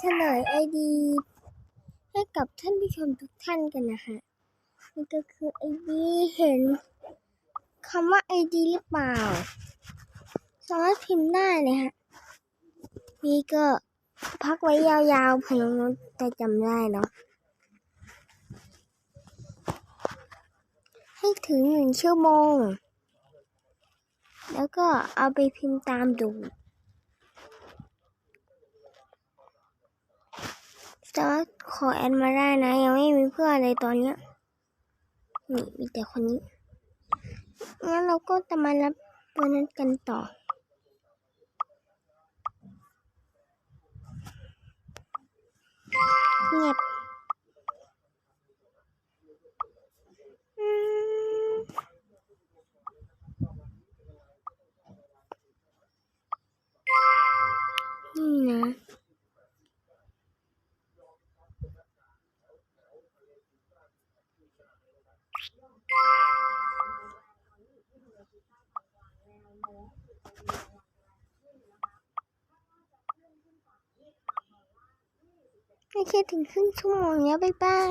เฉลยไอดีให้กับท่านผู้ชมทุกท่านกันนะคะนี่ก็คือไอดีเห็นคำว่าไอดีหรือเปล่าสามารถพิมพ์ได้เลยฮะนี่ก็พักไว้ยาวๆเผื่อน้องๆจะจำได้เนาะให้ถึงหนึ่งชั่วโมง แล้วก็เอาไปพิมพ์ตามดู สามารถขอแอดมาได้นะ ยังไม่มีเพื่อนเลยตอนเนี้ยนี่มีแต่คนนี้งั้นเราก็จะมารับตัวนั้นกันต่อ เงียบอืมนี่นะ ให้คิดถึงครึ่งชั่วโมงเนี้ยบ๊ายบาย